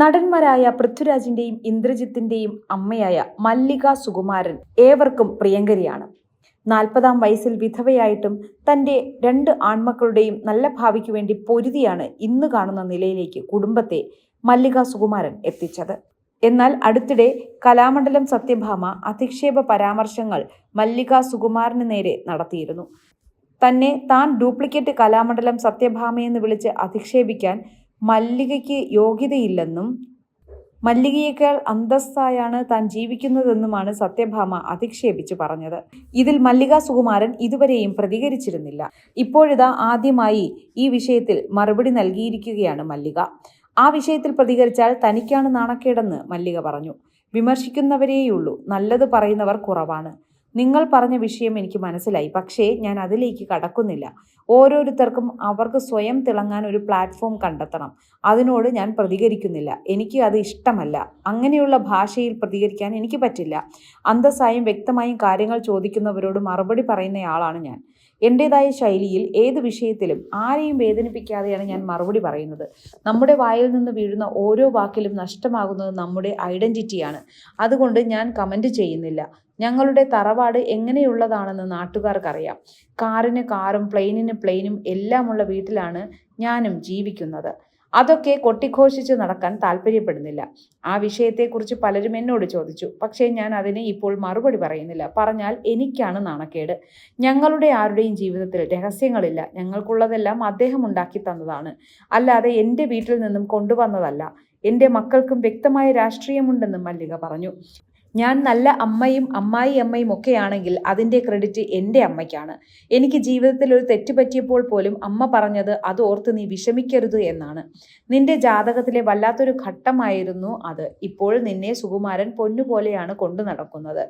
നടന്മാരായ പൃഥ്വിരാജിന്റെയും ഇന്ദ്രജിത്തിന്റെയും അമ്മയായ മല്ലിക സുകുമാരൻ ഏവർക്കും പ്രിയങ്കരിയാണ്. നാൽപ്പതാം വയസ്സിൽ വിധവയായിട്ടും തന്റെ രണ്ട് ആൺമക്കളുടെയും നല്ല ഭാവിക്ക് വേണ്ടി പൊരുതിയാണ് ഇന്ന് കാണുന്ന നിലയിലേക്ക് കുടുംബത്തെ മല്ലിക സുകുമാരൻ എത്തിച്ചത്. എന്നാൽ അടുത്തിടെ കലാമണ്ഡലം സത്യഭാമ അധിക്ഷേപ പരാമർശങ്ങൾ മല്ലിക സുകുമാരന് നേരെ നടത്തിയിരുന്നു. തന്നെ താൻ ഡ്യൂപ്ലിക്കേറ്റ് കലാമണ്ഡലം സത്യഭാമയെന്ന് വിളിച്ച് അധിക്ഷേപിക്കാൻ മല്ലികയ്ക്ക് യോഗ്യതയില്ലെന്നും മല്ലികയേക്കാൾ അന്തസ്സായാണ് താൻ ജീവിക്കുന്നതെന്നുമാണ് സത്യഭാമ അധിക്ഷേപിച്ചു പറഞ്ഞത്. ഇതിൽ മല്ലിക സുകുമാരൻ ഇതുവരെയും പ്രതികരിച്ചിരുന്നില്ല. ഇപ്പോഴിതാ ആദ്യമായി ഈ വിഷയത്തിൽ മറുപടി നൽകിയിരിക്കുകയാണ് മല്ലിക. ആ വിഷയത്തിൽ പ്രതികരിച്ചാൽ തനിക്കാണ് നാണക്കേടെന്ന് മല്ലിക പറഞ്ഞു. വിമർശിക്കുന്നവരേയുള്ളൂ. നല്ലത് പറയുന്നവർ കുറവാണ്. നിങ്ങൾ പറഞ്ഞ വിഷയം എനിക്ക് മനസ്സിലായി. പക്ഷേ ഞാൻ അതിലേക്ക് കടക്കുന്നില്ല. ഓരോരുത്തർക്കും അവർക്ക് സ്വയം തിളങ്ങാൻ ഒരു പ്ലാറ്റ്ഫോം കണ്ടെത്തണം. അതിനോട് ഞാൻ പ്രതികരിക്കുന്നില്ല. എനിക്ക് അത് ഇഷ്ടമല്ല. അങ്ങനെയുള്ള ഭാഷയിൽ പ്രതികരിക്കാൻ എനിക്ക് പറ്റില്ല. അന്തസ്സായും വ്യക്തമായും കാര്യങ്ങൾ ചോദിക്കുന്നവരോട് മറുപടി പറയുന്നയാളാണ് ഞാൻ. എന്റെതായ ശൈലിയിൽ ഏത് വിഷയത്തിലും ആരെയും വേദനിപ്പിക്കാതെയാണ് ഞാൻ മറുപടി പറയുന്നത്. നമ്മുടെ വായിൽ നിന്ന് വീഴുന്ന ഓരോ വാക്കിലും നഷ്ടമാകുന്നത് നമ്മുടെ ഐഡന്റിറ്റിയാണ് അതുകൊണ്ട് ഞാൻ കമന്റ് ചെയ്യുന്നില്ല. ഞങ്ങളുടെ തറവാട് എങ്ങനെയുള്ളതാണെന്ന് നാട്ടുകാർക്കറിയാം. കാറിന് കാറും പ്ലെയിനിന് പ്ലെയിനും എല്ലാമുള്ള വീട്ടിലാണ് ഞാനും ജീവിക്കുന്നത്. അതൊക്കെ കൊട്ടിഘോഷിച്ച് നടക്കാൻ താല്പര്യപ്പെടുന്നില്ല. ആ വിഷയത്തെക്കുറിച്ച് പലരും എന്നോട് ചോദിച്ചു. പക്ഷേ ഞാൻ അതിന് ഇപ്പോൾ മറുപടി പറയുന്നില്ല. പറഞ്ഞാൽ എനിക്കാണ് നാണക്കേട്. ഞങ്ങളുടെ ആരുടെയും ജീവിതത്തിൽ രഹസ്യങ്ങളില്ല. ഞങ്ങൾക്കുള്ളതെല്ലാം അദ്ദേഹം ഉണ്ടാക്കി തന്നതാണ്. അല്ലാതെ എന്റെ വീട്ടിൽ നിന്നും കൊണ്ടുവന്നതല്ല. എന്റെ മക്കൾക്കും വ്യക്തമായ രാഷ്ട്രീയമുണ്ടെന്നും മല്ലിക പറഞ്ഞു. ഞാൻ നല്ല അമ്മയും അമ്മായി അമ്മയും ഒക്കെയാണെങ്കിൽ അതിന്റെ ക്രെഡിറ്റ് എന്റെ അമ്മയ്ക്കാണ്. എനിക്ക് ജീവിതത്തിൽ ഒരു തെറ്റ് പറ്റിയപ്പോൾ പോലും അമ്മ പറഞ്ഞത് അത് ഓർത്ത് നീ വിഷമിക്കരുത് എന്നാണ്. നിന്റെ ജാതകത്തിലെ വല്ലാത്തൊരു ഘട്ടമായിരുന്നു അത്. ഇപ്പോൾ നിന്നെ സുകുമാരൻ പൊന്നുപോലെയാണ് കൊണ്ടു നടക്കുന്നത്.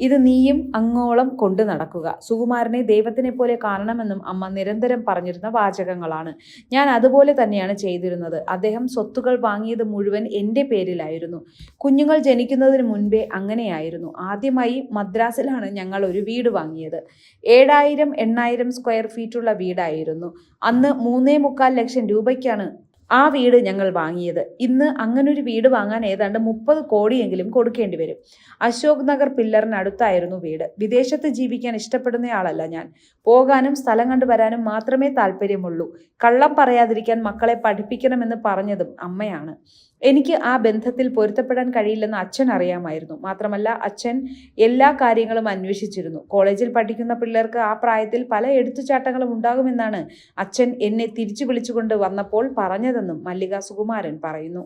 ഇത് നീയും അങ്ങോളം കൊണ്ടു നടക്കുക. സുകുമാരനെ ദൈവത്തിനെ പോലെ കാണണമെന്നും അമ്മ നിരന്തരം പറഞ്ഞിരുന്ന വാചകങ്ങളാണ്. ഞാൻ അതുപോലെ തന്നെയാണ് ചെയ്തിരുന്നത്. അദ്ദേഹം സ്വത്തുകൾ വാങ്ങിയത് മുഴുവൻ എന്റെ പേരിലായിരുന്നു. കുഞ്ഞുങ്ങൾ ജനിക്കുന്നതിന് മുൻപേ അങ്ങനെയായിരുന്നു. ആദ്യമായി മദ്രാസിലാണ് ഞങ്ങൾ ഒരു വീട് വാങ്ങിയത്. ഏഴായിരം എണ്ണായിരം സ്ക്വയർ ഫീറ്റുള്ള വീടായിരുന്നു. അന്ന് മൂന്നേ മുക്കാൽ ലക്ഷം രൂപയ്ക്കാണ് ആ വീട് ഞങ്ങൾ വാങ്ങിയത്. ഇന്ന് അങ്ങനൊരു വീട് വാങ്ങാൻ ഏതാണ്ട് മുപ്പത് കോടിയെങ്കിലും കൊടുക്കേണ്ടി വരും. അശോക് നഗർ പില്ലറിനടുത്തായിരുന്നു വീട്. വിദേശത്ത് ജീവിക്കാൻ ഇഷ്ടപ്പെടുന്നയാളല്ല ഞാൻ. പോകാനും സ്ഥലം കണ്ടുവരാനും മാത്രമേ താല്പര്യമുള്ളൂ. കള്ളം പറയാതിരിക്കാൻ മക്കളെ പഠിപ്പിക്കണമെന്ന് പറഞ്ഞതും അമ്മയാണ്. എനിക്ക് ആ ബന്ധത്തിൽ പൊരുത്തപ്പെടാൻ കഴിയില്ലെന്ന് അച്ഛൻ അറിയാമായിരുന്നു. മാത്രമല്ല അച്ഛൻ എല്ലാ കാര്യങ്ങളും അന്വേഷിച്ചിരുന്നു. കോളേജിൽ പഠിക്കുന്ന പിള്ളേർക്ക് ആ പ്രായത്തിൽ പല എടുത്തുചാട്ടങ്ങളും ഉണ്ടാകുമെന്നാണ് അച്ഛൻ എന്നെ തിരിച്ചു വിളിച്ചുകൊണ്ട് വന്നപ്പോൾ പറഞ്ഞതെന്നും മല്ലിക സുകുമാരൻ പറയുന്നു.